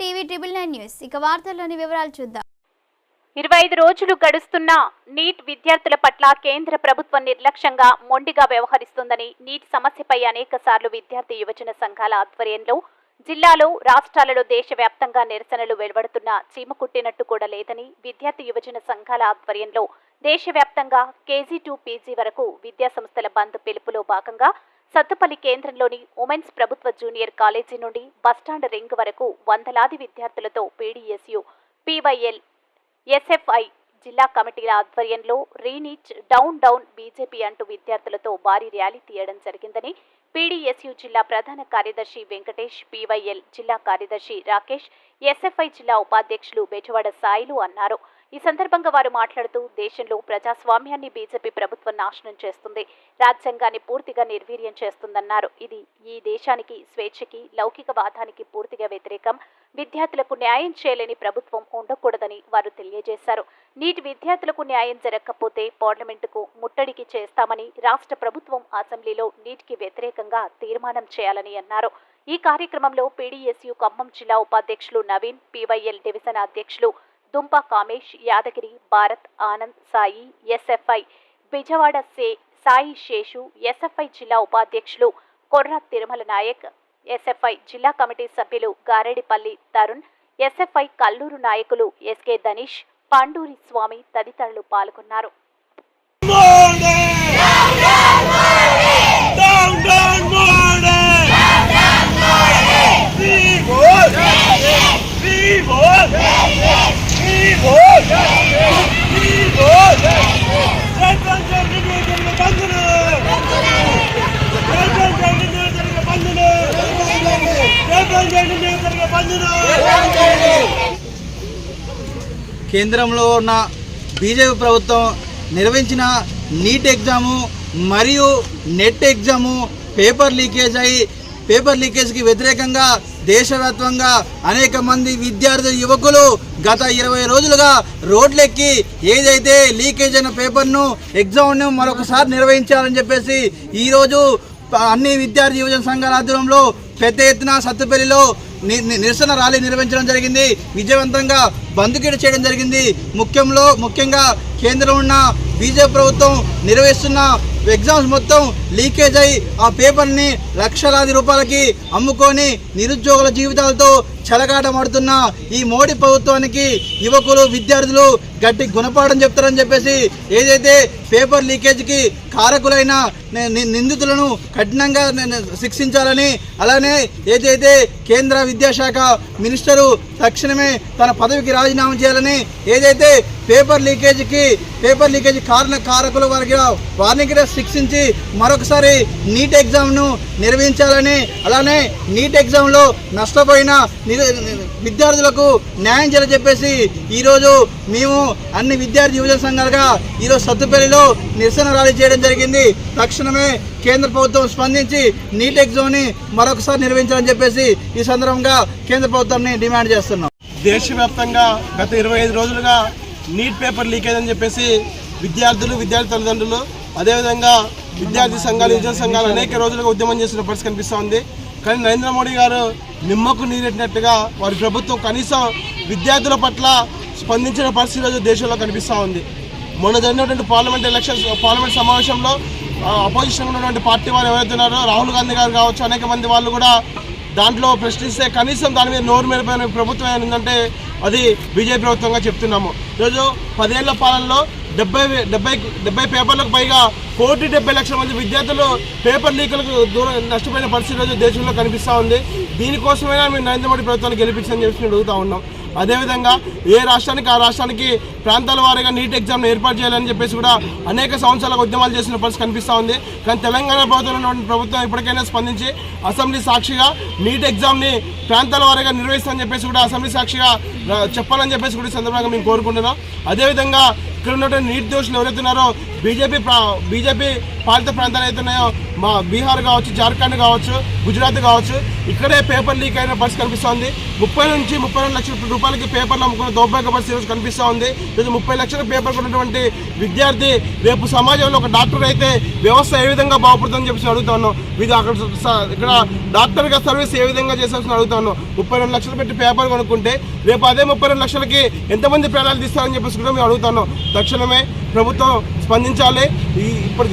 TV nine news. ఇక వార్తల్లోని వివరాలు చూద్దాం. ఇరవై ఐదు రోజులు గడుస్తున్న నీట్ విద్యార్థుల పట్ల కేంద్ర ప్రభుత్వం నిర్లక్ష్యంగా మొండిగా వ్యవహరిస్తుందని నీట్ సమస్యపై అనేక సార్లు విద్యార్థి యువజన సంఘాల ఆధ్వర్యంలో జిల్లాలో రాష్ట్రాలలో దేశవ్యాప్తంగా నిరసనలు వెలువడుతున్నా చీమ కుట్టినట్టు కూడా లేదని విద్యార్థి యువజన సంఘాల ఆధ్వర్యంలో దేశవ్యాప్తంగా కేజీ టు పీజీ వరకు విద్యాసంస్థల బంద్ పిలుపులో భాగంగా సత్తుపల్లి కేంద్రంలోని ఉమెన్స్ ప్రభుత్వ జూనియర్ కాలేజీ నుండి బస్టాండ్ రింగ్ వరకు వందలాది విద్యార్థులతో పీడీఎస్యు పీవైఎల్ ఎస్ఎఫ్ఐ జిల్లా కమిటీల ఆధ్వర్యంలో రీనీచ్ డౌన్ డౌన్ బీజేపీ అంటూ విద్యార్థులతో భారీ ర్యాలీ తీయడం జరిగిందని పీడీఎస్యు జిల్లా ప్రధాన కార్యదర్శి వెంకటేష్ పీవైఎల్ జిల్లా కార్యదర్శి రాకేష్ ఎస్ఎఫ్ఐ జిల్లా ఉపాధ్యక్షులు బెజవాడ సాయిలు అన్నారు. ఈ సందర్భంగా వారు మాట్లాడుతూ దేశంలో ప్రజాస్వామ్యాన్ని బీజేపీ ప్రభుత్వం నాశనం చేస్తుంది రాజ్యాంగాన్ని పూర్తిగా నిర్వీర్యం చేస్తుందన్నారు. ఇది ఈ దేశానికి స్వేచ్ఛకి లౌకికవాదానికి పూర్తిగా వ్యతిరేకం. విద్యార్థులకు న్యాయం చేయలేని ప్రభుత్వం ఉండకూడదని వారు తెలియజేశారు. నీటి విద్యార్థులకు న్యాయం జరగకపోతే పార్లమెంటుకు ముట్టడికి చేస్తామని రాష్ట్ర ప్రభుత్వం అసెంబ్లీలో నీటికి వ్యతిరేకంగా తీర్మానం చేయాలని అన్నారు. ఈ కార్యక్రమంలో పీడీఎస్యు ఖమ్మం జిల్లా ఉపాధ్యక్షులు నవీన్ పీవైఎల్ డివిజన్ అధ్యక్షులు దుంప కామేష్ యాదగిరి భారత్ ఆనంద్ సాయి ఎస్ఎఫ్ఐ విజయవాడ సే సాయి శేషు ఎస్ఎఫ్ఐ జిల్లా ఉపాధ్యక్షులు కొర్ర తిరుమల నాయక్ ఎస్ఎఫ్ఐ జిల్లా కమిటీ సభ్యులు గారెడిపల్లి తరుణ్ ఎస్ఎఫ్ఐ కల్లూరు నాయకులు ఎస్కే ధనీష్ పాండూరి స్వామి తదితరులు పాల్గొన్నారు. కేంద్రంలో ఉన్న బీజేపీ ప్రభుత్వం నిర్వహించిన నీట్ ఎగ్జాము మరియు నెట్ ఎగ్జాము పేపర్ లీకేజ్ అయి పేపర్ లీకేజ్కి వ్యతిరేకంగా దేశవ్యాప్తంగా అనేక మంది విద్యార్థులు యువకులు గత ఇరవై రోజులుగా రోడ్లెక్కి ఏదైతే లీకేజ్ అయిన పేపర్ను ఎగ్జామ్ను మరొకసారి నిర్వహించాలని చెప్పేసి ఈరోజు అన్ని విద్యార్థి యువజన సంఘాల ఆధ్వర్యంలో పెద్ద ఎత్తున సత్తుపల్లిలో నిరసన ర్యాలీ నిర్వహించడం జరిగింది. విజయవంతంగా బంద్కిడ చేయడం జరిగింది. ముఖ్యంలో ముఖ్యంగా కేంద్రం ఉన్న బీజేపీ ప్రభుత్వం నిర్వహిస్తున్న ఎగ్జామ్స్ మొత్తం లీకేజ్ అయి ఆ పేపర్ని లక్షలాది రూపాయలకి అమ్ముకొని నిరుద్యోగుల జీవితాలతో చెలగాటమాడుతున్న ఈ మోడీ ప్రభుత్వానికి యువకులు విద్యార్థులు గట్టి గుణపాఠం చెప్తారని చెప్పేసి ఏదైతే పేపర్ లీకేజ్కి కారకులైన నిందితులను కఠినంగా శిక్షించాలని అలానే ఏదైతే కేంద్ర విద్యాశాఖ మినిస్టరు తక్షణమే తన పదవికి రాజీనామా చేయాలని ఏదైతే పేపర్ లీకేజీకి పేపర్ లీకేజ్ కారణ కారకుల వారికి వారిని కూడా శిక్షించి మరొకసారి నీట్ ఎగ్జామ్ను నిర్వహించాలని అలానే నీట్ ఎగ్జామ్లో నష్టపోయిన విద్యార్థులకు న్యాయం చేయాలని చెప్పేసి ఈరోజు మేము అన్ని విద్యార్థి యువజన సంఘాలుగా ఈరోజు సత్తుపల్లిలో నిరసన ర్యాలీ చేయడం జరిగింది. తక్షణమే కేంద్ర ప్రభుత్వం స్పందించి నీట్ ఎగ్జామ్ని మరొకసారి నిర్వహించాలని చెప్పేసి ఈ సందర్భంగా కేంద్ర ప్రభుత్వాన్ని డిమాండ్ చేస్తున్నాం. దేశవ్యాప్తంగా గత ఇరవై ఐదు రోజులుగా నీట్ పేపర్ లీకేజ్ అని చెప్పేసి విద్యార్థులు విద్యార్థి తల్లిదండ్రులు అదేవిధంగా విద్యార్థి సంఘాలు యువజన సంఘాలు అనేక రోజులుగా ఉద్యమం చేస్తున్న పరిస్థితి కనిపిస్తూ ఉంది. కానీ నరేంద్ర మోడీ గారు నిమ్మకు నీరెట్టినట్టుగా వారి ప్రభుత్వం కనీసం విద్యార్థుల పట్ల స్పందించిన పరిస్థితి రోజు దేశంలో కనిపిస్తూ ఉంది. మొన్న జరిగినటువంటి పార్లమెంట్ ఎలక్షన్స్ పార్లమెంట్ సమావేశంలో అపోజిషన్ ఉన్నటువంటి పార్టీ వారు ఎవరైతే ఉన్నారో రాహుల్ గాంధీ గారు కావచ్చు అనేక మంది వాళ్ళు కూడా దాంట్లో ప్రశ్నిస్తే కనీసం దాని మీద నోరు మీద ప్రభుత్వం ఏంటంటే అది బీజేపీ ప్రభుత్వంగా చెప్తున్నాము. ఈరోజు పదేళ్ళ పాలనలో డెబ్బై డెబ్బై డెబ్బై పేపర్లకు పైగా కోటి డెబ్బై లక్షల మంది విద్యార్థులు పేపర్ లీకులకు దూరం నష్టపోయిన పరిస్థితి రోజు దేశంలో కనిపిస్తూ ఉంది. దీనికోసమైనా మేము నరేంద్ర మోడీ ప్రభుత్వాన్ని గెలిపించని చెప్పి అడుగుతూ అడుగుతా ఉన్నాం. అదేవిధంగా ఏ రాష్ట్రానికి ఆ రాష్ట్రానికి ప్రాంతాల వారీగా నీట్ ఎగ్జామ్ ఏర్పాటు చేయాలని చెప్పేసి కూడా అనేక సంవత్సరాలకు ఉద్యమాలు చేసిన పరిస్థితి కనిపిస్తూ ఉంది. కానీ తెలంగాణ ప్రభుత్వం ప్రభుత్వం ఇప్పటికైనా స్పందించి అసెంబ్లీ సాక్షిగా నీట్ ఎగ్జామ్ని ప్రాంతాల వారీగా నిర్వహిస్తామని చెప్పేసి కూడా అసెంబ్లీ సాక్షిగా చెప్పాలని చెప్పేసి కూడా ఈ సందర్భంగా మేము కోరుకుంటున్నాం. అదేవిధంగా ఇక్కడ ఉన్నటువంటి నీటి దోషులు ఎవరైతే బీజేపీ ప్రా- బీజేపీ పాలిత ప్రాంతాలు అయితే ఉన్నాయో మా బీహార్ కావచ్చు జార్ఖండ్ కావచ్చు గుజరాత్ కావచ్చు ఇక్కడే పేపర్ లీక్ అయిన పరిస్థితి కనిపిస్తోంది. ముప్పై నుంచి ముప్పై రెండు లక్షల రూపాయలకి పేపర్లు అమ్ముకున్న దౌర్భాగ్య పరిస్థితి ఈరోజు కనిపిస్తూ ఉంది ఈరోజు ముప్పై లక్షల పేపర్ ఉన్నటువంటి విద్యార్థి రేపు సమాజంలో ఒక డాక్టర్ అయితే వ్యవస్థ ఏ విధంగా బాగుపడుతుందని చెప్పేసి అడుగుతా ఉన్నాం. ఇది అక్కడ ఇక్కడ డాక్టర్గా సర్వీస్ ఏ విధంగా చేసేసి అడుగుతా ఉన్నాం. ముప్పై రెండు లక్షలు పెట్టి పేపర్ కొనుక్కుంటే రేపు అదే ముప్పై రెండు లక్షలకి ఎంతమంది ప్రాణాలు తీస్తారని చెప్పేసి కూడా మేము అడుగుతున్నాం తక్షణమే ప్రభుత్వం స్పందించాలి. ఈ ఇప్పుడు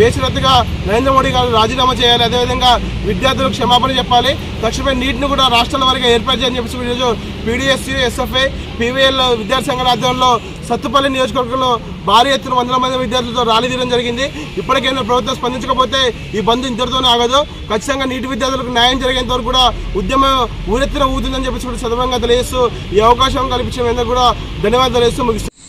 బేసిరత్తుగా నరేంద్ర మోడీ గారు రాజీనామా చేయాలి. అదేవిధంగా విద్యార్థులకు క్షమాపణ చెప్పాలి. తక్షణమే నీటిని కూడా రాష్ట్రాల వారికి ఏర్పాటు చేయని చెప్పేసి ఈరోజు పీడిఎస్సీ ఎస్ఎఫ్ఐ పీవీఎల్ విద్యార్థి సంఘాల ఆధ్వర్యంలో సత్తుపల్లి నియోజకవర్గంలో భారీ ఎత్తున వందల మంది విద్యార్థులతో ర్యాలీ తీయడం జరిగింది. ఇప్పటికైనా ప్రభుత్వం స్పందించకపోతే ఈ బంద్ ఇంతటితోనే ఆగదు. ఖచ్చితంగా నీటి విద్యార్థులకు న్యాయం జరిగేంత వరకు కూడా ఉద్యమం ఊరెత్తున ఊతుందని చెప్పేసి కూడా సందర్భంగా తెలియజేస్తూ ఈ అవకాశం కల్పించిన కూడా ధన్యవాదాలు తెలియజేస్తూ ముగిస్తుంది